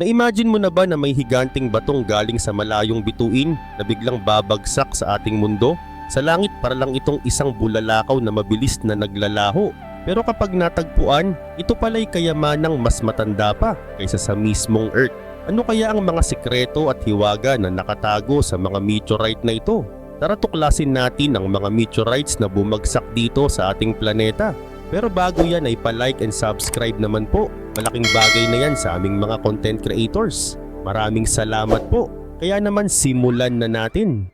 Na-imagine mo na ba na may higanting batong galing sa malayong bituin na biglang babagsak sa ating mundo? Sa langit para lang itong isang bulalakaw na mabilis na naglalaho. Pero kapag natagpuan, ito pala'y kayamanang mas matanda pa kaysa sa mismong Earth. Ano kaya ang mga sikreto at hiwaga na nakatago sa mga meteorite na ito? Tara tuklasin natin ang mga meteorites na bumagsak dito sa ating planeta. Pero bago yan ay pa-like and subscribe naman po. Malaking bagay na yan sa aming mga content creators. Maraming salamat po. Kaya naman simulan na natin.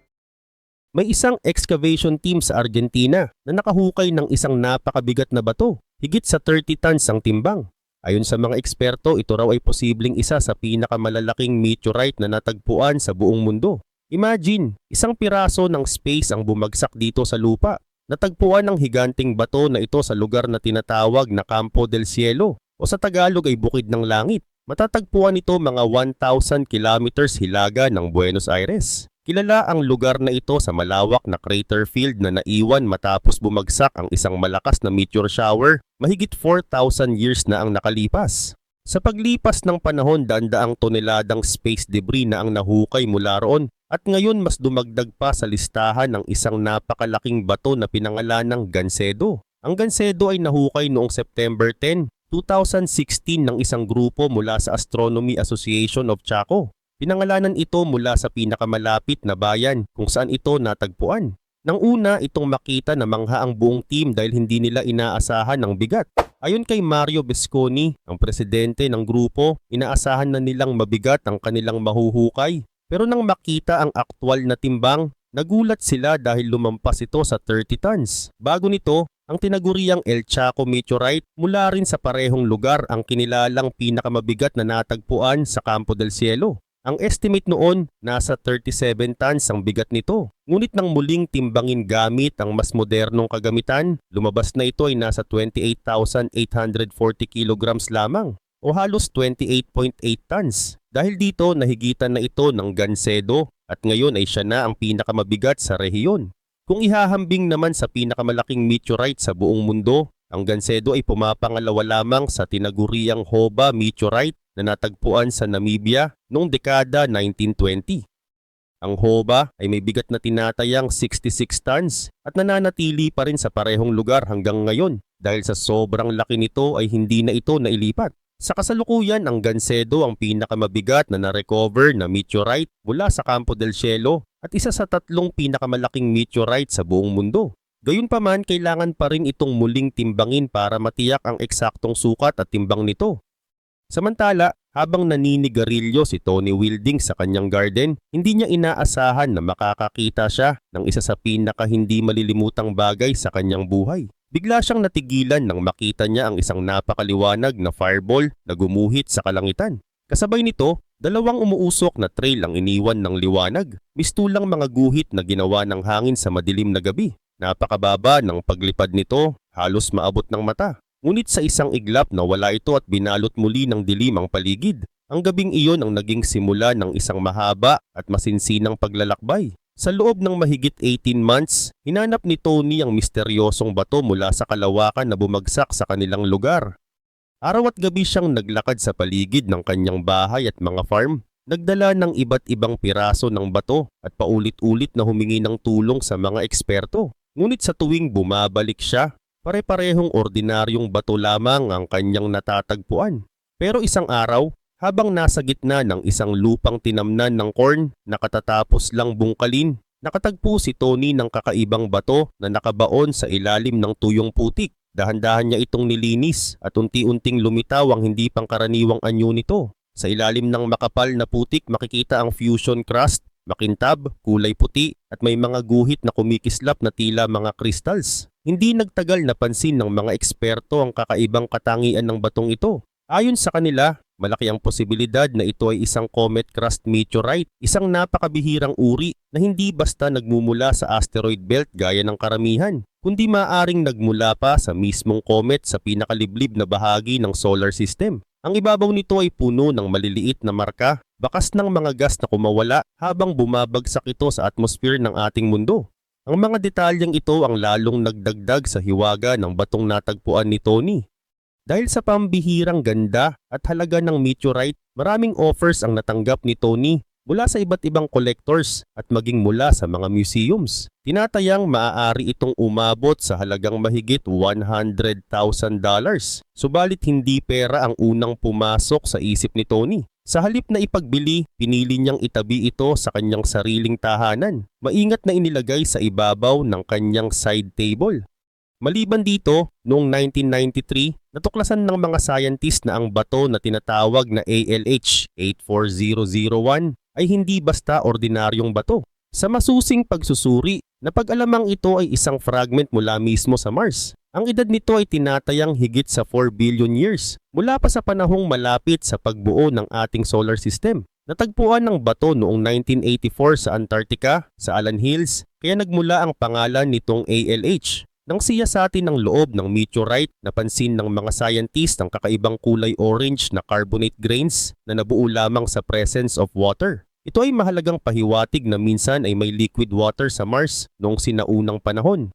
May isang excavation team sa Argentina na nakahukay ng isang napakabigat na bato. Higit sa 30 tons ang timbang. Ayon sa mga eksperto, ito raw ay posibleng isa sa pinakamalalaking meteorite na natagpuan sa buong mundo. Imagine, isang piraso ng space ang bumagsak dito sa lupa. Natagpuan ng higanting bato na ito sa lugar na tinatawag na Campo del Cielo o sa Tagalog ay Bukid ng Langit. Matatagpuan ito mga 1,000 kilometers hilaga ng Buenos Aires. Kilala ang lugar na ito sa malawak na crater field na naiwan matapos bumagsak ang isang malakas na meteor shower mahigit 4,000 years na ang nakalipas. Sa paglipas ng panahon, dandaang toneladang space debris na ang nahukay mula roon at ngayon mas dumagdag pa sa listahan ng isang napakalaking bato na pinangalan ng Gancedo. Ang Gancedo ay nahukay noong September 10, 2016 ng isang grupo mula sa Astronomy Association of Chaco. Pinangalanan ito mula sa pinakamalapit na bayan kung saan ito natagpuan. Nang una itong makita na mangha ang buong team dahil hindi nila inaasahan ng bigat. Ayon kay Mario Besconi, ang presidente ng grupo, inaasahan na nilang mabigat ang kanilang mahuhukay. Pero nang makita ang aktwal na timbang, nagulat sila dahil lumampas ito sa 30 tons. Bago nito, ang tinaguriang El Chaco meteorite mula rin sa parehong lugar ang kinilalang pinakamabigat na natagpuan sa Campo del Cielo. Ang estimate noon, nasa 37 tons ang bigat nito. Ngunit nang muling timbangin gamit ang mas modernong kagamitan, lumabas na ito ay nasa 28,840 kilograms lamang o halos 28.8 tons. Dahil dito nahigitan na ito ng Gancedo at ngayon ay siya na ang pinakamabigat sa rehiyon. Kung ihahambing naman sa pinakamalaking meteorite sa buong mundo, ang Gancedo ay pumapangalawa lamang sa tinaguriang Hoba meteorite na natagpuan sa Namibia noong dekada 1920. Ang Hoba ay may bigat na tinatayang 66 tons at nananatili pa rin sa parehong lugar hanggang ngayon dahil sa sobrang laki nito ay hindi na ito nailipat. Sa kasalukuyan, ang Gancedo ang pinakamabigat na na-recover na meteorite mula sa Campo del Cielo at isa sa tatlong pinakamalaking meteorite sa buong mundo. Gayunpaman, kailangan pa rin itong muling timbangin para matiyak ang eksaktong sukat at timbang nito. Samantala, habang naninigarilyo si Tony Wilding sa kanyang garden, hindi niya inaasahan na makakakita siya ng isa sa pinaka hindi malilimutang bagay sa kanyang buhay. Bigla siyang natigilan nang makita niya ang isang napakaliwanag na fireball na gumuhit sa kalangitan. Kasabay nito, dalawang umuusok na trail ang iniwan ng liwanag, mistulang mga guhit na ginawa ng hangin sa madilim na gabi. Napakababa ng paglipad nito, halos maabot ng mata. Ngunit sa isang iglap na wala ito at binalot muli ng dilim ang paligid. Ang gabing iyon ang naging simula ng isang mahaba at masinsinang paglalakbay. Sa loob ng mahigit 18 months, hinanap ni Tony ang misteryosong bato mula sa kalawakan na bumagsak sa kanilang lugar. Araw at gabi siyang naglakad sa paligid ng kanyang bahay at mga farm. Nagdala ng iba't ibang piraso ng bato at paulit-ulit na humingi ng tulong sa mga eksperto. Ngunit sa tuwing bumabalik siya, pare-parehong ordinaryong bato lamang ang kanyang natatagpuan. Pero isang araw, habang nasa gitna ng isang lupang tinamnan ng corn na katatapos lang bungkalin, nakatagpo si Tony ng kakaibang bato na nakabaon sa ilalim ng tuyong putik. Dahan-dahan niya itong nilinis at unti-unting lumitaw ang hindi pangkaraniwang anyo nito. Sa ilalim ng makapal na putik makikita ang fusion crust, makintab, kulay puti at may mga guhit na kumikislap na tila mga crystals. Hindi nagtagal napansin ng mga eksperto ang kakaibang katangian ng batong ito. Ayon sa kanila, malaki ang posibilidad na ito ay isang comet crust meteorite, isang napakabihirang uri na hindi basta nagmumula sa asteroid belt gaya ng karamihan, kundi maaring nagmula pa sa mismong comet sa pinakaliblib na bahagi ng solar system. Ang ibabaw nito ay puno ng maliliit na marka, bakas ng mga gas na kumawala habang bumabagsak ito sa atmosphere ng ating mundo. Ang mga detalyeng ito ang lalong nagdagdag sa hiwaga ng batong natagpuan ni Tony. Dahil sa pambihirang ganda at halaga ng meteorite, maraming offers ang natanggap ni Tony mula sa iba't ibang collectors at maging mula sa mga museums. Tinatayang maaari itong umabot sa halagang mahigit $100,000. Subalit hindi pera ang unang pumasok sa isip ni Tony. Sa halip na ipagbili, pinili niyang itabi ito sa kanyang sariling tahanan. Maingat na inilagay sa ibabaw ng kanyang side table. Maliban dito, noong 1993, natuklasan ng mga scientist na ang bato na tinatawag na ALH 84001 ay hindi basta ordinaryong bato. Sa masusing pagsusuri, napag-alamang ito ay isang fragment mula mismo sa Mars. Ang edad nito ay tinatayang higit sa 4 billion years mula pa sa panahong malapit sa pagbuo ng ating solar system. Natagpuan ng bato noong 1984 sa Antarctica, sa Alan Hills, kaya nagmula ang pangalan nitong ALH. Nang siyasatin ng loob ng meteorite, napansin ng mga scientist ang kakaibang kulay orange na carbonate grains na nabuo lamang sa presence of water. Ito ay mahalagang pahiwatig na minsan ay may liquid water sa Mars noong sinaunang panahon.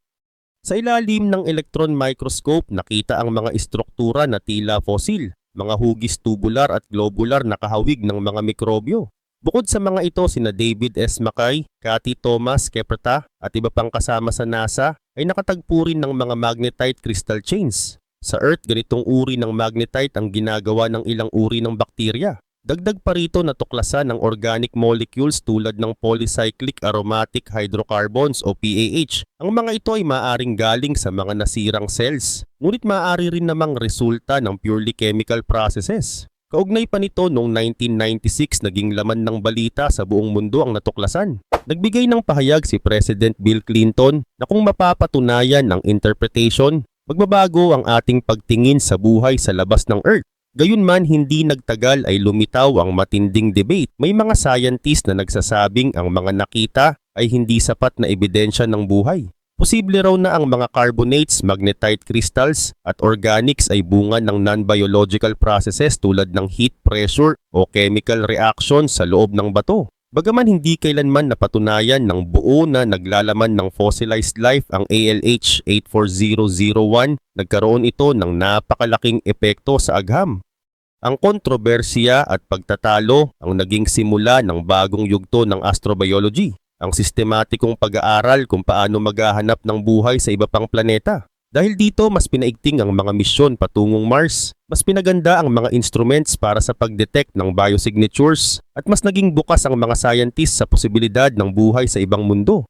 Sa ilalim ng electron microscope, nakita ang mga istruktura na tila fossil, mga hugis tubular at globular na kahawig ng mga mikrobyo. Bukod sa mga ito, sina David S. Mackay, Cathy Thomas Keprta at iba pang kasama sa NASA ay nakatagpo rin ng mga magnetite crystal chains. Sa Earth, ganitong uri ng magnetite ang ginagawa ng ilang uri ng bakterya. Dagdag pa rito natuklasan ng organic molecules tulad ng polycyclic aromatic hydrocarbons o PAH. Ang mga ito ay maaring galing sa mga nasirang cells, ngunit maaari rin namang resulta ng purely chemical processes. Kaugnay pa nito noong 1996 naging laman ng balita sa buong mundo ang natuklasan. Nagbigay ng pahayag si President Bill Clinton na kung mapapatunayan ang interpretation, magbabago ang ating pagtingin sa buhay sa labas ng Earth. Gayunman hindi nagtagal ay lumitaw ang matinding debate. May mga scientist na nagsasabing ang mga nakita ay hindi sapat na ebidensya ng buhay. Posible raw na ang mga carbonates, magnetite crystals at organics ay bunga ng non-biological processes tulad ng heat pressure o chemical reaction sa loob ng bato. Bagaman hindi kailanman napatunayan ng buo na naglalaman ng fossilized life ang ALH 84001, nagkaroon ito ng napakalaking epekto sa agham. Ang kontrobersiya at pagtatalo ang naging simula ng bagong yugto ng astrobiology ang sistematikong pag-aaral kung paano maghahanap ng buhay sa iba pang planeta. Dahil dito, mas pinaigting ang mga misyon patungong Mars, mas pinaganda ang mga instruments para sa pag-detect ng biosignatures, at mas naging bukas ang mga scientists sa posibilidad ng buhay sa ibang mundo.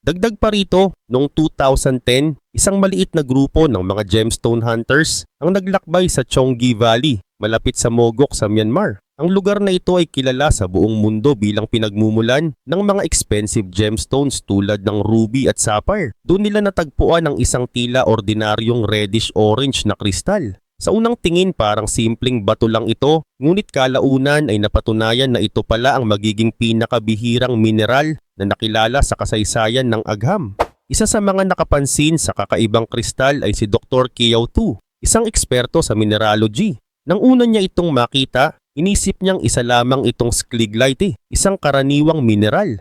Dagdag pa rito, noong 2010, isang maliit na grupo ng mga gemstone hunters ang naglakbay sa Chonggi Valley, malapit sa Mogok sa Myanmar. Ang lugar na ito ay kilala sa buong mundo bilang pinagmumulan ng mga expensive gemstones tulad ng ruby at sapphire. Doon nila natagpuan ang isang tila ordinaryong reddish-orange na kristal. Sa unang tingin parang simpleng bato lang ito, ngunit kalaunan ay napatunayan na ito pala ang magiging pinakabihirang mineral na nakilala sa kasaysayan ng agham. Isa sa mga nakapansin sa kakaibang kristal ay si Dr. Kiao Tu, isang eksperto sa mineralogy. Nang una niya itong makita, Inisip niyang isa lamang itong scliglite, isang karaniwang mineral.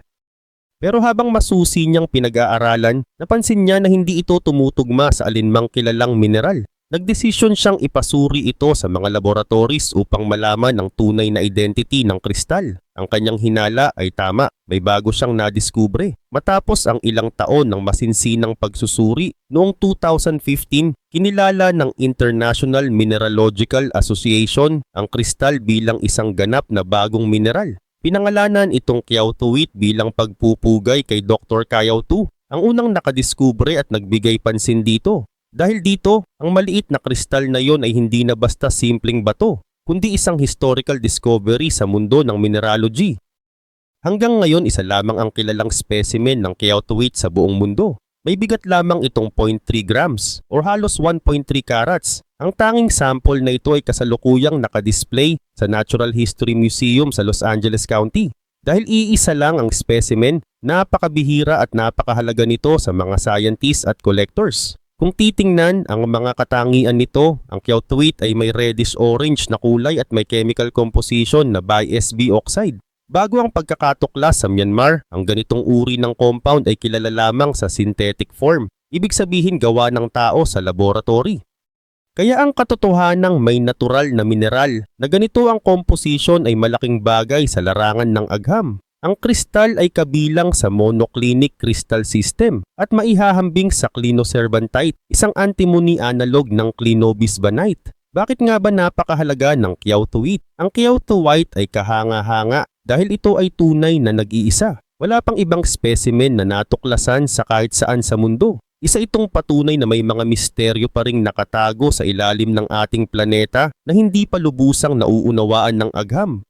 Pero habang masusi niyang pinag-aaralan, napansin niya na hindi ito tumutugma sa alinmang kilalang mineral. Nagdesisyon siyang ipasuri ito sa mga laboratories upang malaman ang tunay na identity ng kristal. Ang kanyang hinala ay tama, may bago siyang nadiskubre. Matapos ang ilang taon ng masinsinang pagsusuri, noong 2015, kinilala ng International Mineralogical Association ang kristal bilang isang ganap na bagong mineral. Pinangalanan itong Kiautuit bilang pagpupugay kay Dr. Kayautu, ang unang nakadiskubre at nagbigay pansin dito. Dahil dito, ang maliit na kristal na yon ay hindi na basta simpleng bato, kundi isang historical discovery sa mundo ng mineralogy. Hanggang ngayon isa lamang ang kilalang specimen ng Keotuit sa buong mundo. May bigat lamang itong 0.3 grams or halos 1.3 carats. Ang tanging sample na ito ay kasalukuyang nakadisplay sa Natural History Museum sa Los Angeles County. Dahil iisa lang ang specimen, napakabihira at napakahalaga nito sa mga scientists at collectors. Kung titingnan ang mga katangian nito, ang Kyotoite ay may reddish-orange na kulay at may chemical composition na bi-SB oxide. Bago ang pagkakatuklas sa Myanmar, ang ganitong uri ng compound ay kilala lamang sa synthetic form, ibig sabihin gawa ng tao sa laboratory. Kaya ang katotohanang may natural na mineral na ganito ang composition ay malaking bagay sa larangan ng agham. Ang kristal ay kabilang sa monoclinic crystal system at maihahambing sa clinocervantite, isang antimony analog ng clinobisbanite. Bakit nga ba napakahalaga ng Kyotoite? Ang Kyotoite ay kahanga-hanga dahil ito ay tunay na nag-iisa. Wala pang ibang specimen na natuklasan sa kahit saan sa mundo. Isa itong patunay na may mga misteryo pa ring nakatago sa ilalim ng ating planeta na hindi pa lubusang nauunawaan ng agham.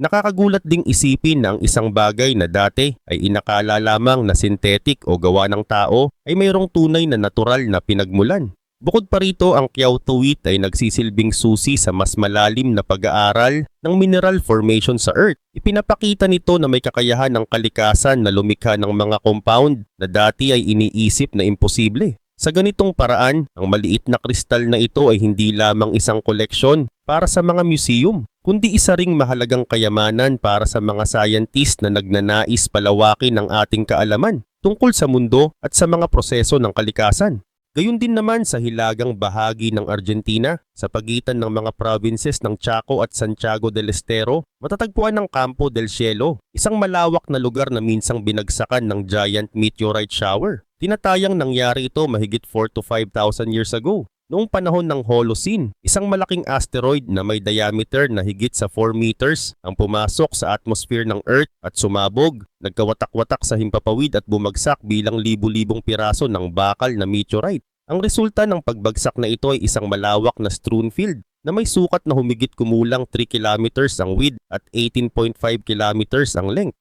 Nakakagulat ding isipin na ang isang bagay na dati ay inakala lamang na synthetic o gawa ng tao ay mayroong tunay na natural na pinagmulan. Bukod pa rito, ang Kyotoite ay nagsisilbing susi sa mas malalim na pag-aaral ng mineral formation sa Earth. Ipinapakita nito na may kakayahan ng kalikasan na lumikha ng mga compound na dati ay iniisip na imposible. Sa ganitong paraan, ang maliit na kristal na ito ay hindi lamang isang koleksyon para sa mga museum, kundi isa ring mahalagang kayamanan para sa mga scientist na nagnanais palawakin ang ating kaalaman tungkol sa mundo at sa mga proseso ng kalikasan. Gayun din naman sa hilagang bahagi ng Argentina, sa pagitan ng mga provinces ng Chaco at Santiago del Estero, matatagpuan ang Campo del Cielo, isang malawak na lugar na minsang binagsakan ng giant meteorite shower. Tinatayang nangyari ito mahigit 4 to 5,000 years ago. Noong panahon ng Holocene, isang malaking asteroid na may diameter na higit sa 4 meters ang pumasok sa atmosphere ng Earth at sumabog, nagkawatak-watak sa himpapawid at bumagsak bilang libu-libong piraso ng bakal na meteorite. Ang resulta ng pagbagsak na ito ay isang malawak na strewn field na may sukat na humigit kumulang 3 kilometers ang width at 18.5 kilometers ang length.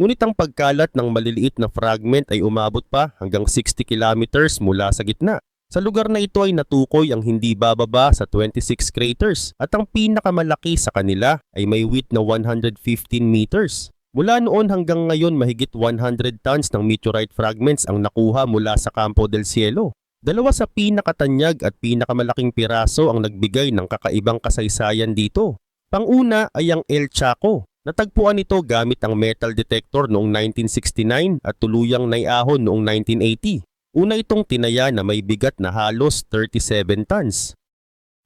Ngunit ang pagkalat ng maliliit na fragment ay umabot pa hanggang 60 kilometers mula sa gitna. Sa lugar na ito ay natukoy ang hindi bababa sa 26 craters at ang pinakamalaki sa kanila ay may width na 115 meters. Mula noon hanggang ngayon mahigit 100 tons ng meteorite fragments ang nakuha mula sa Campo del Cielo. Dalawa sa pinakatanyag at pinakamalaking piraso ang nagbigay ng kakaibang kasaysayan dito. Panguna ay ang El Chaco. Natagpuan ito gamit ang metal detector noong 1969 at tuluyang naiahon noong 1980. Una itong tinaya na may bigat na halos 37 tons.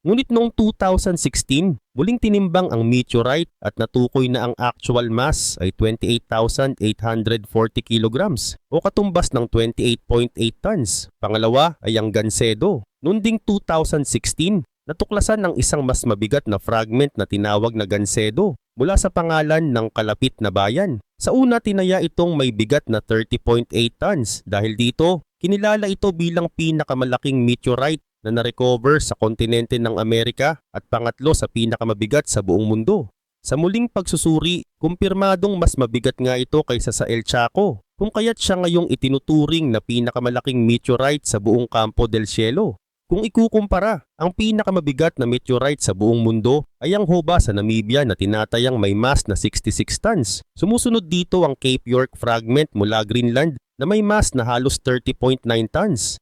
Ngunit noong 2016, muling tinimbang ang meteorite at natukoy na ang actual mass ay 28,840 kilograms o katumbas ng 28.8 tons. Pangalawa ay ang Gancedo. Noong ding 2016, natuklasan ng isang mas mabigat na fragment na tinawag na Gancedo mula sa pangalan ng kalapit na bayan. Sa una tinaya itong may bigat na 30.8 tons dahil dito kinilala ito bilang pinakamalaking meteorite na narecover sa kontinente ng Amerika at pangatlo sa pinakamabigat sa buong mundo. Sa muling pagsusuri, kumpirmadong mas mabigat nga ito kaysa sa El Chaco, kung kaya't siya ngayong itinuturing na pinakamalaking meteorite sa buong Campo del Cielo. Kung ikukumpara, ang pinakamabigat na meteorite sa buong mundo ay ang Hoba sa Namibia na tinatayang may mass na 66 tons. Sumusunod dito ang Cape York fragment mula Greenland na may mass na halos 30.9 tons.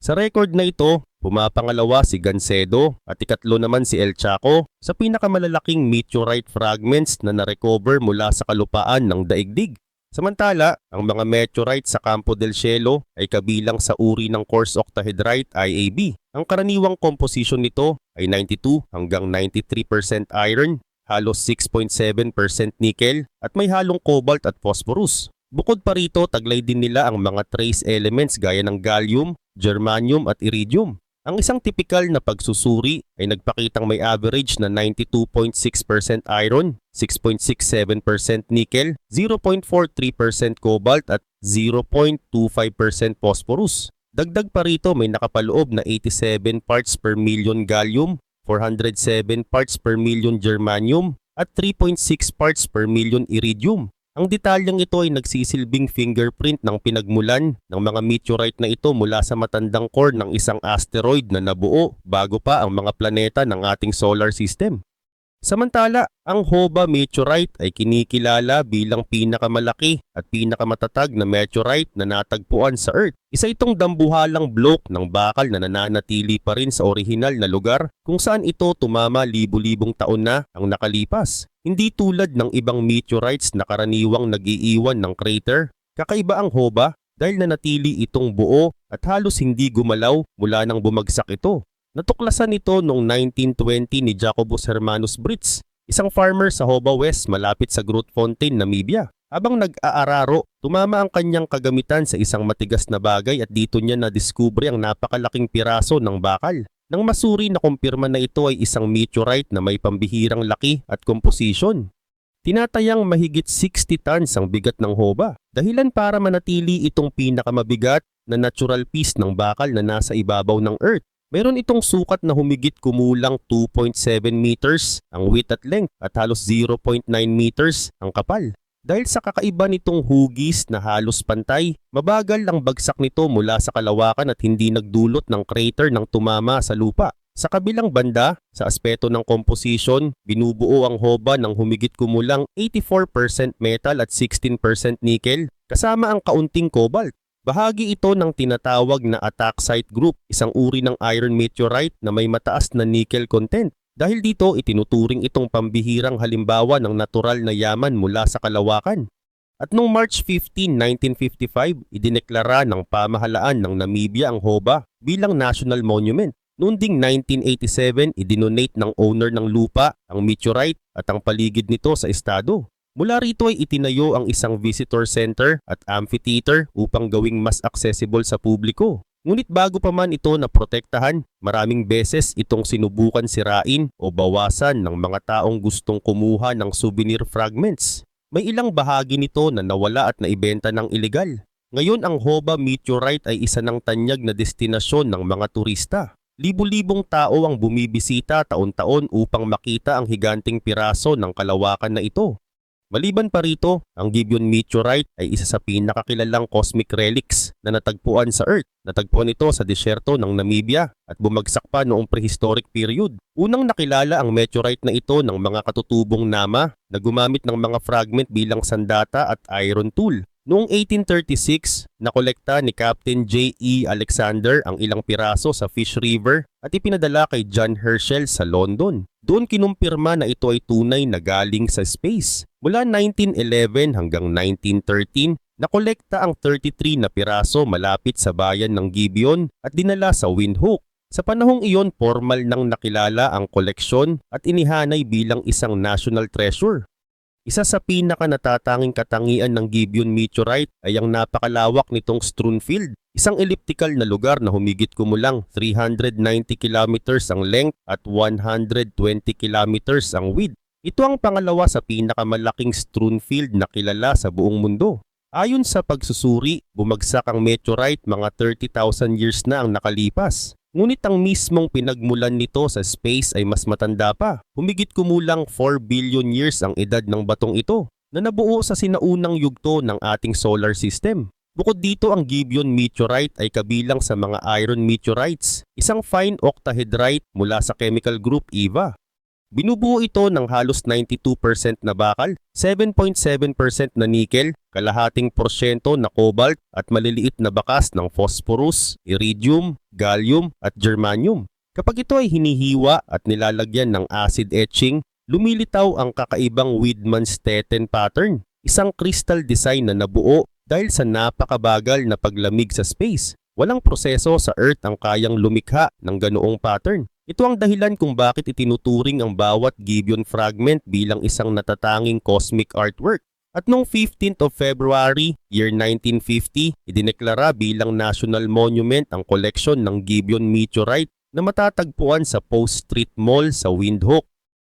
Sa record na ito, pumapangalawa si Gancedo at ikatlo naman si El Chaco sa pinakamalalaking meteorite fragments na narecover mula sa kalupaan ng daigdig. Samantala, ang mga meteorite sa Campo del Cielo ay kabilang sa uri ng coarse octahedrite IAB. Ang karaniwang composition nito ay 92 hanggang 93% iron, halos 6.7% nickel at may halong cobalt at phosphorus. Bukod pa rito, taglay din nila ang mga trace elements gaya ng gallium, germanium at iridium. Ang isang tipikal na pagsusuri ay nagpakitang may average na 92.6% iron, 6.67% nickel, 0.43% cobalt at 0.25% phosphorus. Dagdag pa rito may nakapaloob na 87 parts per million gallium, 407 parts per million germanium at 3.6 parts per million iridium. Ang detalyang ito ay nagsisilbing fingerprint ng pinagmulan ng mga meteorite na ito mula sa matandang core ng isang asteroid na nabuo bago pa ang mga planeta ng ating solar system. Samantala, ang Hoba meteorite ay kinikilala bilang pinakamalaki at pinakamatatag na meteorite na natagpuan sa Earth. Isa itong dambuhalang bloke ng bakal na nananatili pa rin sa orihinal na lugar kung saan ito tumama libu-libong taon na ang nakalipas. Hindi tulad ng ibang meteorites na karaniwang nagiiwan ng crater. Kakaiba ang Hoba dahil nanatili itong buo at halos hindi gumalaw mula nang bumagsak ito. Natuklasan ito noong 1920 ni Jacobus Hermanus Brits, isang farmer sa Hoba West malapit sa Grootfontein, Namibia. Habang nag-aararo, tumama ang kanyang kagamitan sa isang matigas na bagay at dito niya nadiskubre ang napakalaking piraso ng bakal. Nang masuri na kumpirma na ito ay isang meteorite na may pambihirang laki at komposisyon. Tinatayang mahigit 60 tons ang bigat ng hoba, dahilan para manatili itong pinakamabigat na natural piece ng bakal na nasa ibabaw ng Earth. Meron itong sukat na humigit kumulang 2.7 meters ang width at length at halos 0.9 meters ang kapal. Dahil sa kakaiba nitong hugis na halos pantay, mabagal ang bagsak nito mula sa kalawakan at hindi nagdulot ng crater ng tumama sa lupa. Sa kabilang banda, sa aspeto ng composition, binubuo ang hoba ng humigit kumulang 84% metal at 16% nickel, kasama ang kaunting cobalt. Bahagi ito ng tinatawag na ataxite group, isang uri ng iron meteorite na may mataas na nickel content. Dahil dito, itinuturing itong pambihirang halimbawa ng natural na yaman mula sa kalawakan. At noong March 15, 1955, idineklara ng pamahalaan ng Namibia ang Hoba bilang national monument. Noong ding 1987, idinonate ng owner ng lupa ang meteorite at ang paligid nito sa estado. Mula rito ay itinayo ang isang visitor center at amphitheater upang gawing mas accessible sa publiko. Ngunit bago pa man ito na protektahan, maraming beses itong sinubukan sirain o bawasan ng mga taong gustong kumuha ng souvenir fragments. May ilang bahagi nito na nawala at naibenta ng ilegal. Ngayon ang Hoba Meteorite ay isa ng tanyag na destinasyon ng mga turista. Libu-libong tao ang bumibisita taon-taon upang makita ang higanting piraso ng kalawakan na ito. Maliban pa rito, ang Gibeon Meteorite ay isa sa pinakakilalang cosmic relics na natagpuan sa Earth. Natagpuan ito sa disyerto ng Namibia at bumagsak pa noong prehistoric period. Unang nakilala ang meteorite na ito ng mga katutubong nama na gumamit ng mga fragment bilang sandata at iron tool. Noong 1836, nakolekta ni Captain J.E. Alexander ang ilang piraso sa Fish River at ipinadala kay John Herschel sa London. Doon kinumpirma na ito ay tunay na galing sa space. Mula 1911 hanggang 1913, nakolekta ang 33 na piraso malapit sa bayan ng Gibeon at dinala sa Windhoek. Sa panahong iyon, formal nang nakilala ang koleksyon at inihanay bilang isang national treasure. Isa sa pinaka natatanging katangian ng Gibeon Meteorite ay ang napakalawak nitong strewn field, isang elliptical na lugar na humigit kumulang 390 kilometers ang length at 120 kilometers ang width. Ito ang pangalawa sa pinakamalaking strewn field na kilala sa buong mundo. Ayon sa pagsusuri, bumagsak ang meteorite mga 30,000 years na ang nakalipas. Ngunit ang mismong pinagmulan nito sa space ay mas matanda pa. Humigit kumulang 4 billion years ang edad ng batong ito na nabuo sa sinaunang yugto ng ating solar system. Bukod dito ang Gibeon meteorite ay kabilang sa mga iron meteorites, isang fine octahedrite mula sa chemical group EVA. Binubuo ito ng halos 92% na bakal, 7.7% na nickel, kalahating porsyento na cobalt at maliliit na bakas ng phosphorus, iridium, gallium at germanium. Kapag ito ay hinihiwa at nilalagyan ng acid etching, lumilitaw ang kakaibang Widman-Stetten pattern, isang crystal design na nabuo dahil sa napakabagal na paglamig sa space. Walang proseso sa Earth ang kayang lumikha ng ganoong pattern. Ito ang dahilan kung bakit itinuturing ang bawat Gibeon fragment bilang isang natatanging cosmic artwork. At noong 15th of February, year 1950, idineklara bilang national monument ang koleksyon ng Gibeon meteorite na matatagpuan sa Post Street Mall sa Windhoek.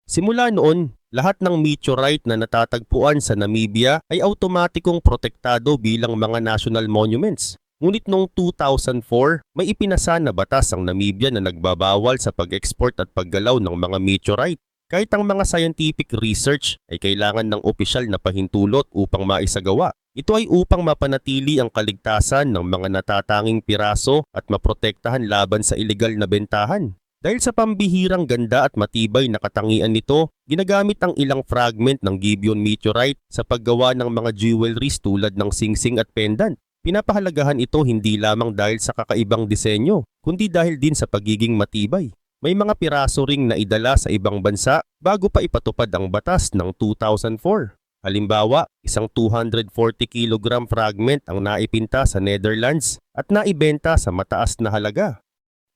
Simula noon, lahat ng meteorite na natatagpuan sa Namibia ay automatikong protektado bilang mga national monuments. Ngunit noong 2004, may ipinasa na batas ang Namibia na nagbabawal sa pag-export at paggalaw ng mga meteorite. Kahit ang mga scientific research ay kailangan ng opisyal na pahintulot upang maisagawa. Ito ay upang mapanatili ang kaligtasan ng mga natatanging piraso at maprotektahan laban sa ilegal na bentahan. Dahil sa pambihirang ganda at matibay na katangian nito, ginagamit ang ilang fragment ng Gibeon meteorite sa paggawa ng mga jewelries tulad ng singsing at pendant. Pinapahalagahan ito hindi lamang dahil sa kakaibang disenyo, kundi dahil din sa pagiging matibay. May mga piraso ring na idala sa ibang bansa bago pa ipatupad ang batas ng 2004. Halimbawa, isang 240 kg fragment ang naipinta sa Netherlands at naibenta sa mataas na halaga.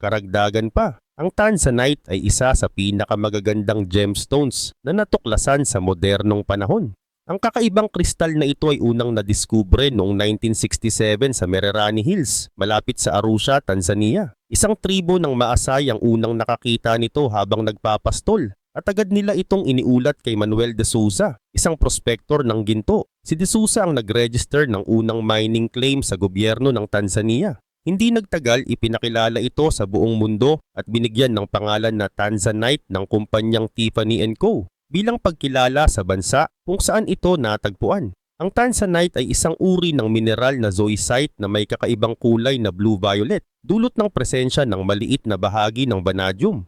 Karagdagan pa, ang Tanzanite ay isa sa pinakamagagandang gemstones na natuklasan sa modernong panahon. Ang kakaibang kristal na ito ay unang nadiskubre noong 1967 sa Mererani Hills, malapit sa Arusha, Tanzania. Isang tribo ng Maasai ang unang nakakita nito habang nagpapastol at agad nila itong iniulat kay Manuel de Souza, isang prospektor ng ginto. Si de Souza ang nag-register ng unang mining claim sa gobyerno ng Tanzania. Hindi nagtagal ipinakilala ito sa buong mundo at binigyan ng pangalan na Tanzanite ng kumpanyang Tiffany Co. bilang pagkilala sa bansa kung saan ito natagpuan. Ang Tanzanite ay isang uri ng mineral na zoisite na may kakaibang kulay na blue-violet, dulot ng presensya ng maliit na bahagi ng vanadium.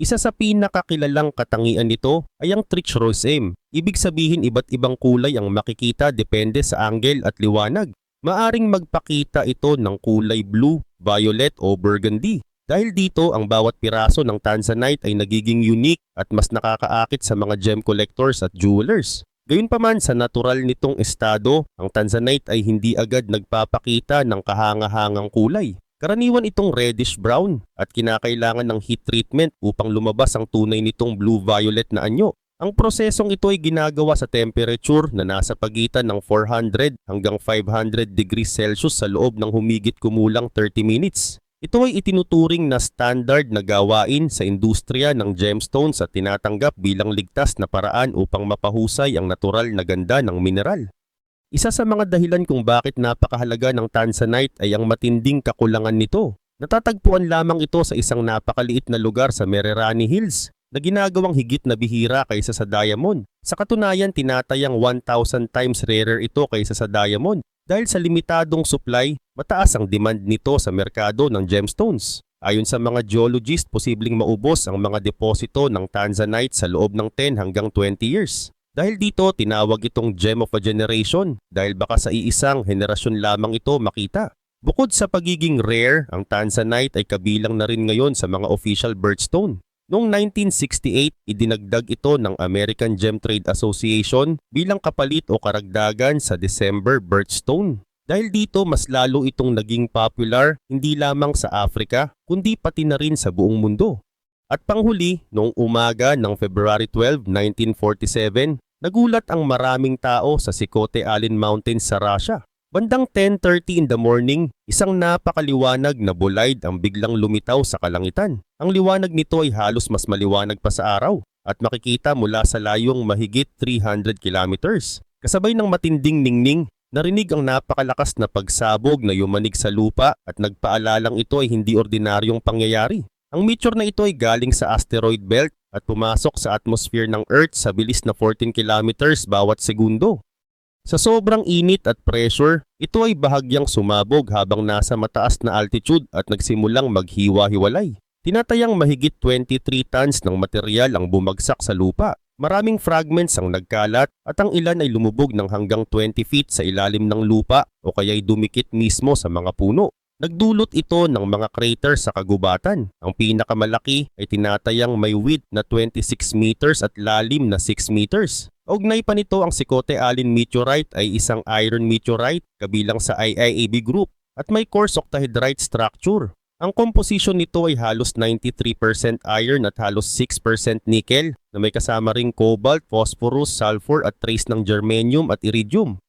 Isa sa pinakakilalang katangian nito ay ang trichroism. Ibig sabihin iba't ibang kulay ang makikita depende sa angle at liwanag. Maaring magpakita ito ng kulay blue, violet o burgundy. Dahil dito, ang bawat piraso ng Tanzanite ay nagiging unique at mas nakakaakit sa mga gem collectors at jewelers. Gayunpaman sa natural nitong estado, ang Tanzanite ay hindi agad nagpapakita ng kahanga-hangang kulay. Karaniwan itong reddish brown at kinakailangan ng heat treatment upang lumabas ang tunay nitong blue-violet na anyo. Ang prosesong ito ay ginagawa sa temperature na nasa pagitan ng 400 hanggang 500 degrees Celsius sa loob ng humigit kumulang 30 minutes. Ito ay itinuturing na standard na gawain sa industriya ng gemstones at tinatanggap bilang ligtas na paraan upang mapahusay ang natural na ganda ng mineral. Isa sa mga dahilan kung bakit napakahalaga ng Tanzanite ay ang matinding kakulangan nito. Natatagpuan lamang ito sa isang napakaliit na lugar sa Mererani Hills na ginagawang higit na bihira kaysa sa diamond. Sa katunayan, tinatayang 1,000 times rarer ito kaysa sa diamond dahil sa limitadong supply, mataas ang demand nito sa merkado ng gemstones. Ayon sa mga geologist, posibleng maubos ang mga deposito ng Tanzanite sa loob ng 10 hanggang 20 years. Dahil dito, tinawag itong gem of a generation dahil baka sa iisang henerasyon lamang ito makita. Bukod sa pagiging rare, ang Tanzanite ay kabilang na rin ngayon sa mga official birthstone. Noong 1968, idinagdag ito ng American Gem Trade Association bilang kapalit o karagdagan sa December birthstone. Dahil dito mas lalo itong naging popular hindi lamang sa Africa kundi pati na rin sa buong mundo. At panghuli, noong umaga ng February 12, 1947, nagulat ang maraming tao sa Sikote Alin Mountains sa Russia. Bandang 10.30 in the morning, isang napakaliwanag na bulayd ang biglang lumitaw sa kalangitan. Ang liwanag nito ay halos mas maliwanag pa sa araw at makikita mula sa layong mahigit 300 kilometers. Kasabay ng matinding ningning, narinig ang napakalakas na pagsabog na yumanig sa lupa at nagpaalalang ito ay hindi ordinaryong pangyayari. Ang meteor na ito ay galing sa asteroid belt at pumasok sa atmosphere ng Earth sa bilis na 14 kilometers bawat segundo. Sa sobrang init at pressure, ito ay bahagyang sumabog habang nasa mataas na altitude at nagsimulang maghiwa-hiwalay. Tinatayang mahigit 23 tons ng material ang bumagsak sa lupa. Maraming fragments ang nagkalat at ang ilan ay lumubog ng hanggang 20 feet sa ilalim ng lupa o kaya'y dumikit mismo sa mga puno. Nagdulot ito ng mga crater sa kagubatan. Ang pinakamalaki ay tinatayang may width na 26 meters at lalim na 6 meters. Ugnay pa nito ang Sikote Alin Meteorite ay isang iron meteorite kabilang sa IIAB group at may coarse octahedrite structure. Ang composition nito ay halos 93% iron at halos 6% nickel na may kasama ring cobalt, phosphorus, sulfur at trace ng germanium at iridium.